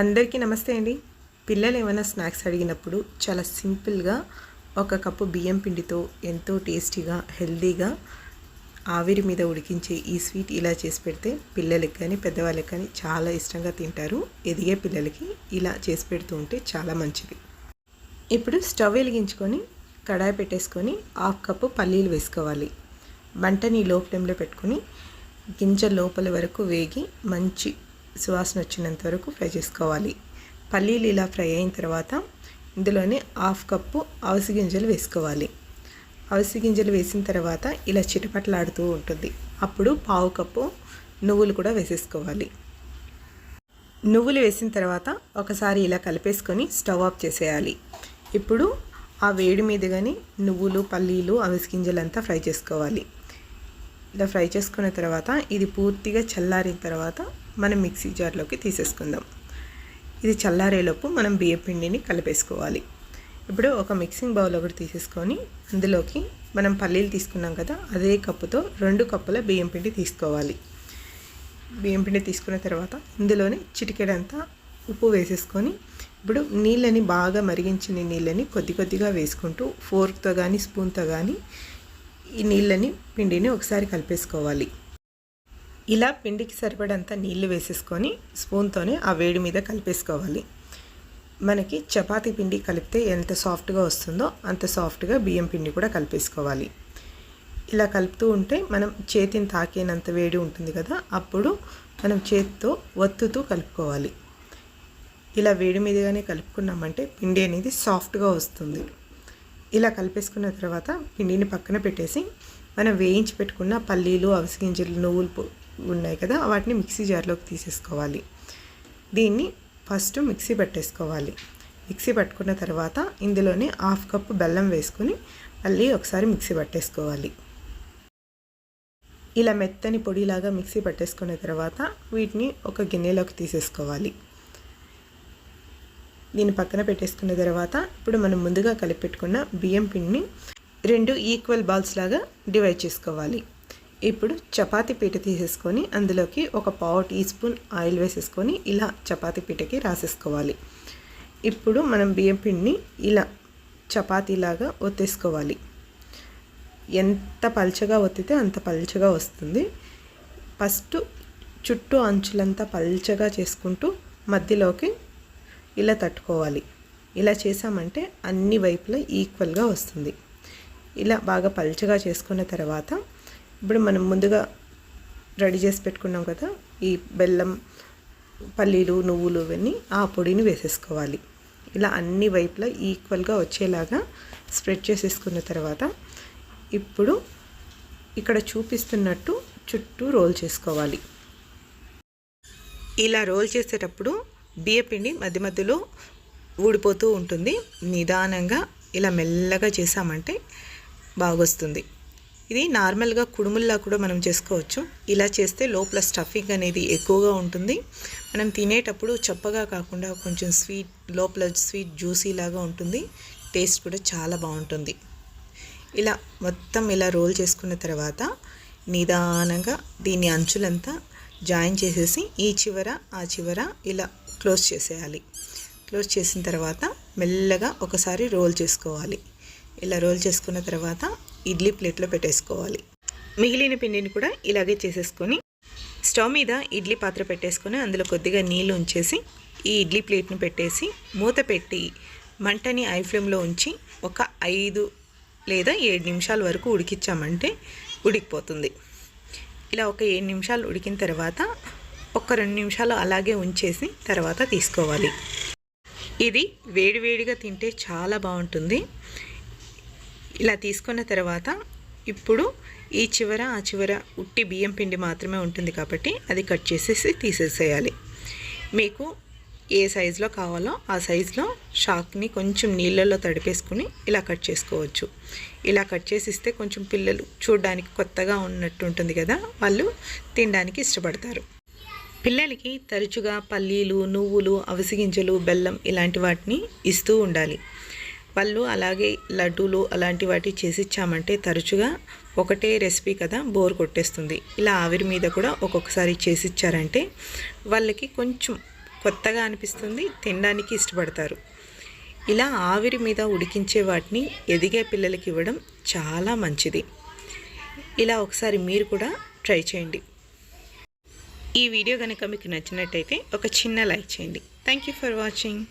అందరికీ నమస్తే అండి. పిల్లలు ఏమైనా స్నాక్స్ అడిగినప్పుడు చాలా సింపుల్గా ఒక కప్పు బియ్యం పిండితో ఎంతో టేస్టీగా హెల్దీగా ఆవిరి మీద ఉడికించే ఈ స్వీట్ ఇలా చేసి పెడితే పిల్లలకి కానీ పెద్దవాళ్ళకి కానీ చాలా ఇష్టంగా తింటారు. ఎదిగే పిల్లలకి ఇలా చేసి పెడుతూ ఉంటే చాలా మంచిది. ఇప్పుడు స్టవ్ వెలిగించుకొని కడాయి పెట్టేసుకొని హాఫ్ కప్పు పల్లీలు వేసుకోవాలి. మంటని లో ఫ్లేమ్లో పెట్టుకొని గింజ లోపల వరకు వేగి మంచి సువాసన వచ్చినంత వరకు ఫ్రై చేసుకోవాలి. పల్లీలు ఇలా ఫ్రై అయిన తర్వాత ఇందులోనే హాఫ్ కప్పు అవిసి గింజలు వేసుకోవాలి. అవిసి గింజలు వేసిన తర్వాత ఇలా చిటపట్లాడుతూ ఉంటుంది. అప్పుడు పావు కప్పు నువ్వులు కూడా వేసేసుకోవాలి. నువ్వులు వేసిన తర్వాత ఒకసారి ఇలా కలిపేసుకొని స్టవ్ ఆఫ్ చేసేయాలి. ఇప్పుడు ఆ వేడి మీద కానీ నువ్వులు పల్లీలు అవిసి గింజలంతా ఫ్రై చేసుకోవాలి. ఇలా ఫ్రై చేసుకున్న తర్వాత ఇది పూర్తిగా చల్లారిన తర్వాత మనం మిక్సీ జార్లోకి తీసేసుకుందాం. ఇది చల్లారేలోపు మనం బియ్య పిండిని కలిపేసుకోవాలి. ఇప్పుడు ఒక మిక్సింగ్ బౌల్ ఒకటి తీసేసుకొని అందులోకి మనం పల్లీలు తీసుకున్నాం కదా అదే కప్పుతో రెండు కప్పుల బియ్యం పిండి తీసుకోవాలి. బియ్యం పిండి తీసుకున్న తర్వాత ఇందులోనే చిటికెడంతా ఉప్పు వేసేసుకొని ఇప్పుడు నీళ్ళని బాగా మరిగించిన నీళ్ళని కొద్ది కొద్దిగా వేసుకుంటూ ఫోర్క్తో కానీ స్పూన్తో కానీ ఈ నీళ్ళని పిండిని ఒకసారి కలిపేసుకోవాలి. ఇలా పిండికి సరిపడంత నీళ్ళు వేసేసుకొని స్పూన్తోనే ఆ వేడి మీద కలిపేసుకోవాలి. మనకి చపాతీ పిండి కలిపితే ఎంత సాఫ్ట్గా వస్తుందో అంత సాఫ్ట్గా బియ్యం పిండి కూడా కలిపేసుకోవాలి. ఇలా కలుపుతూ ఉంటే మనం చేతిని తాకేనంత వేడి ఉంటుంది కదా అప్పుడు మనం చేతితో ఒత్తుతూ కలుపుకోవాలి. ఇలా వేడి మీదగానే కలుపుకున్నామంటే పిండి అనేది సాఫ్ట్గా వస్తుంది. ఇలా కలిపేసుకున్న తర్వాత పిండిని పక్కన పెట్టేసి మనం వేయించి పెట్టుకున్న పల్లీలు అవిసి గింజలు నువ్వులు ఉన్నాయి కదా వాటిని మిక్సీ జార్లోకి తీసేసుకోవాలి. దీన్ని ఫస్ట్ మిక్సీ పట్టేసుకోవాలి. మిక్సీ పట్టుకున్న తర్వాత ఇందులోనే హాఫ్ కప్పు బెల్లం వేసుకొని మళ్ళీ ఒకసారి మిక్సీ పట్టేసుకోవాలి. ఇలా మెత్తని పొడిలాగా మిక్సీ పట్టేసుకున్న తర్వాత వీటిని ఒక గిన్నెలోకి తీసేసుకోవాలి. దీన్ని పక్కన పెట్టేసుకున్న తర్వాత ఇప్పుడు మనం ముందుగా కలిపెట్టుకున్న బియ్యం పిండిని రెండు ఈక్వల్ బాల్స్ లాగా డివైడ్ చేసుకోవాలి. ఇప్పుడు చపాతీ పీట తీసేసుకొని అందులోకి ఒక పావు టీ స్పూన్ ఆయిల్ వేసేసుకొని ఇలా చపాతీ పీటకి రాసేసుకోవాలి. ఇప్పుడు మనం బియ్యం పిండిని ఇలా చపాతీలాగా ఒత్తేసుకోవాలి. ఎంత పల్చగా ఒత్తితే అంత పల్చగా వస్తుంది. ఫస్ట్ చుట్టూ అంచులంతా పల్చగా చేసుకుంటూ మధ్యలోకి ఇలా తట్టుకోవాలి. ఇలా చేసామంటే అన్ని వైపులా ఈక్వల్గా వస్తుంది. ఇలా బాగా పల్చగా చేసుకున్న తర్వాత ఇప్పుడు మనం ముందుగా రెడీ చేసి పెట్టుకున్నాం కదా ఈ బెల్లం పల్లీలు నువ్వులు ఇవన్నీ ఆ పొడిని వేసేసుకోవాలి. ఇలా అన్ని వైపులా ఈక్వల్గా వచ్చేలాగా స్ప్రెడ్ చేసేసుకున్న తర్వాత ఇప్పుడు ఇక్కడ చూపిస్తున్నట్టు చుట్టూ రోల్ చేసుకోవాలి. ఇలా రోల్ చేసేటప్పుడు బియ్యపిండి మధ్య మధ్యలో ఊడిపోతూ ఉంటుంది. నిదానంగా ఇలా మెల్లగా చేసామంటే బాగొస్తుంది. ఇది నార్మల్గా కుడుముల్లా కూడా మనం చేసుకోవచ్చు. ఇలా చేస్తే లోపల స్టఫింగ్ అనేది ఎక్కువగా ఉంటుంది. మనం తినేటప్పుడు చప్పగా కాకుండా కొంచెం స్వీట్ లోపల స్వీట్ జ్యూసీ లాగా ఉంటుంది. టేస్ట్ కూడా చాలా బాగుంటుంది. ఇలా మొత్తం ఇలా రోల్ చేసుకున్న తర్వాత నిదానంగా దీని అంచులంతా జాయిన్ చేసేసి ఈ చివర ఆ చివర ఇలా క్లోజ్ చేసేయాలి. క్లోజ్ చేసిన తర్వాత మెల్లగా ఒకసారి రోల్ చేసుకోవాలి. ఇలా రోల్ చేసుకున్న తర్వాత ఇడ్లీ ప్లేట్లో పెట్టేసుకోవాలి. మిగిలిన పిండిని కూడా ఇలాగే చేసేసుకొని స్టవ్ మీద ఇడ్లీ పాత్ర పెట్టేసుకొని అందులో కొద్దిగా నీళ్ళు ఉంచేసి ఈ ఇడ్లీ ప్లేట్ను పెట్టేసి మూత పెట్టి మంటని ఐ ఫ్లేమ్లో ఉంచి ఒక ఐదు లేదా ఏడు నిమిషాల వరకు ఉడికించామంటే ఉడికిపోతుంది. ఇలా ఒక ఏడు నిమిషాలు ఉడికిన తర్వాత ఒక రెండు నిమిషాలు అలాగే ఉంచేసి తర్వాత తీసుకోవాలి. ఇది వేడివేడిగా తింటే చాలా బాగుంటుంది. ఇలా తీసుకున్న తర్వాత ఇప్పుడు ఈ చివర ఆ చివర ఉట్టి బియ్యం పిండి మాత్రమే ఉంటుంది కాబట్టి అది కట్ చేసేసి తీసేసేయాలి. మీకు ఏ సైజులో కావాలో ఆ సైజులో షాక్ని కొంచెం నీళ్ళల్లో తడిపేసుకుని ఇలా కట్ చేసుకోవచ్చు. ఇలా కట్ చేసి ఇస్తే కొంచెం పిల్లలు చూడడానికి కొత్తగా ఉన్నట్టు ఉంటుంది కదా వాళ్ళు తినడానికి ఇష్టపడతారు. పిల్లలకి తరచుగా పల్లీలు నువ్వులు అవిసి గింజలు బెల్లం ఇలాంటి వాటిని ఇస్తూ ఉండాలి. పళ్ళు అలాగే లడ్డూలు అలాంటి వాటి చేసి ఇచ్చామంటే తరచుగా ఒకటే రెసిపీ కదా బోర్ కొట్టేస్తుంది. ఇలా ఆవిరి మీద కూడా ఒక్కొక్కసారి చేసి ఇచ్చారంటే వాళ్ళకి కొంచెం కొత్తగా అనిపిస్తుంది తినడానికి ఇష్టపడతారు. ఇలా ఆవిరి మీద ఉడికించే వాటిని ఎదిగే పిల్లలకి ఇవ్వడం చాలా మంచిది. ఇలా ఒకసారి మీరు కూడా ట్రై చేయండి. ఈ వీడియో కనుక మీకు నచ్చినట్టయితే ఒక చిన్న లైక్ చేయండి. Thank you for watching.